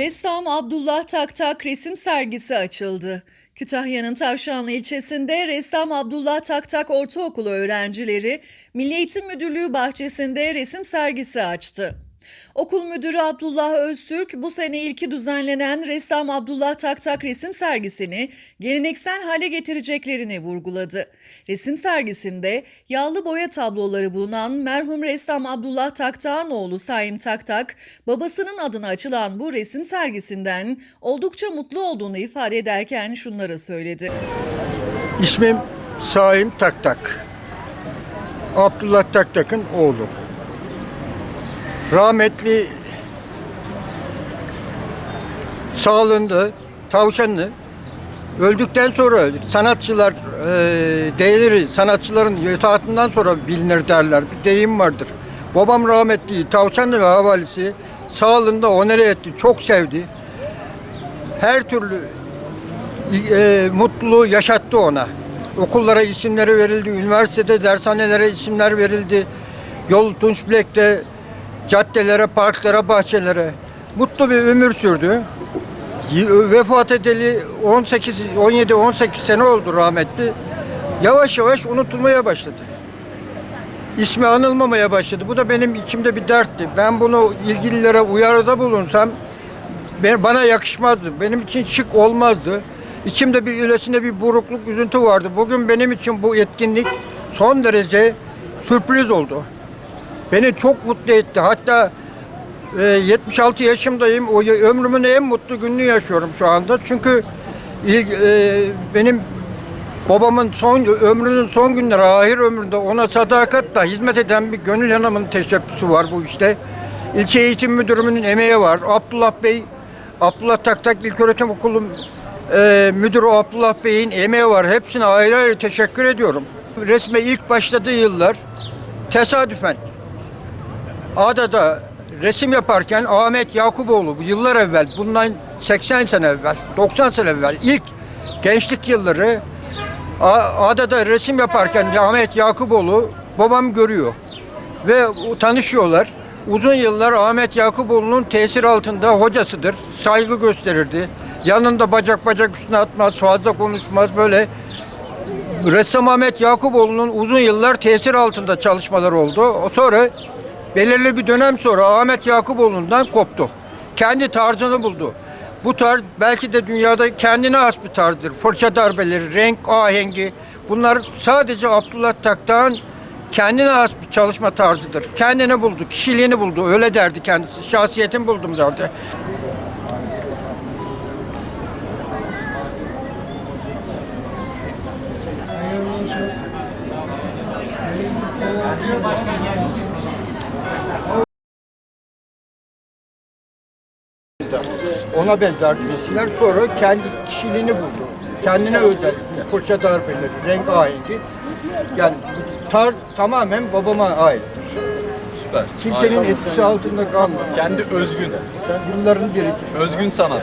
Ressam Abdullah Taktak resim sergisi açıldı. Kütahya'nın Tavşanlı ilçesinde Ressam Abdullah Taktak Ortaokulu öğrencileri Milli Eğitim Müdürlüğü bahçesinde resim sergisi açtı. Okul müdürü Abdullah Öztürk bu sene ilki düzenlenen Ressam Abdullah Taktak resim sergisini geleneksel hale getireceklerini vurguladı. Resim sergisinde yağlı boya tabloları bulunan merhum ressam Abdullah Taktak'ın oğlu Saim Taktak, babasının adına açılan bu resim sergisinden oldukça mutlu olduğunu ifade ederken şunları söyledi. İsmim Saim Taktak. Abdullah Taktak'ın oğlu. Rahmetli sağlığında tavşanlı öldükten sonra sanatçılar e, değerleri sanatçıların yataatından sonra bilinir derler. Bir deyim vardır. Babam rahmetli tavşanlı ve havalisi sağlığında onere etti. Çok sevdi. Her türlü e, mutluluğu yaşattı ona. Okullara isimleri verildi, üniversitede dershanelere isimler verildi. Yol Tunçbilek'te caddelere, parklara, bahçelere mutlu bir ömür sürdü. Vefat edeli 18 17 18 sene oldu rahmetli. Yavaş yavaş unutulmaya başladı. İsmi anılmamaya başladı. Bu da benim içimde bir dertti. Ben bunu ilgililere uyarıda bulunsam bana yakışmazdı. Benim için şık olmazdı. İçimde bir öylesine bir burukluk, üzüntü vardı. Bugün benim için bu etkinlik son derece sürpriz oldu. Beni çok mutlu etti. Hatta e, 76 yaşımdayım. O ömrümün en mutlu gününü yaşıyorum şu anda. Çünkü e, benim babamın son ömrünün son günleri, ahir ömründe ona sadakatle hizmet eden bir gönül hanımın teşebbüsü var bu işte. İlçe eğitim müdürümün emeği var. Abdullah Bey, Abdullah Taktak İlköğretim Okulu e, müdürü Abdullah Bey'in emeği var. Hepsine ayrı ayrı teşekkür ediyorum. Resme ilk başladığı yıllar tesadüfen Adada resim yaparken Ahmet Yakuboğlu yıllar evvel, bundan 80 sene evvel, 90 sene evvel ilk gençlik yılları Adada resim yaparken Ahmet Yakuboğlu babam görüyor ve tanışıyorlar. Uzun yıllar Ahmet Yakuboğlu'nun tesir altında hocasıdır. Saygı gösterirdi. Yanında bacak bacak üstüne atmaz, fazla konuşmaz böyle Ressam Ahmet Yakuboğlu'nun uzun yıllar tesir altında çalışmaları oldu. Sonra belirli bir dönem sonra Ahmet Yakuboğlu'ndan koptu. Kendi tarzını buldu. Bu tarz belki de dünyada kendine has bir tarzdır. Fırça darbeleri, renk ahengi bunlar sadece Abdullah Taktak'ın kendine has bir çalışma tarzıdır. Kendini buldu, kişiliğini buldu. Öyle derdi kendisi. Şahsiyetimi buldum derdi. Ona benzer resimler sonra kendi kişiliğini buldu. Kendine özel fırça darbeleri, renk ahengi. Yani tarz tamamen babama aittir. Süper. Kimsenin Harika. etkisi altında kalmadı. Kendi özgün. Bunların birikimi. Özgün sanat.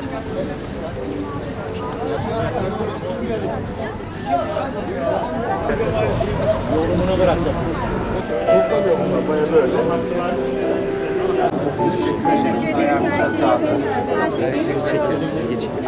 Sizi çekiyoruz, sizi geçiyoruz.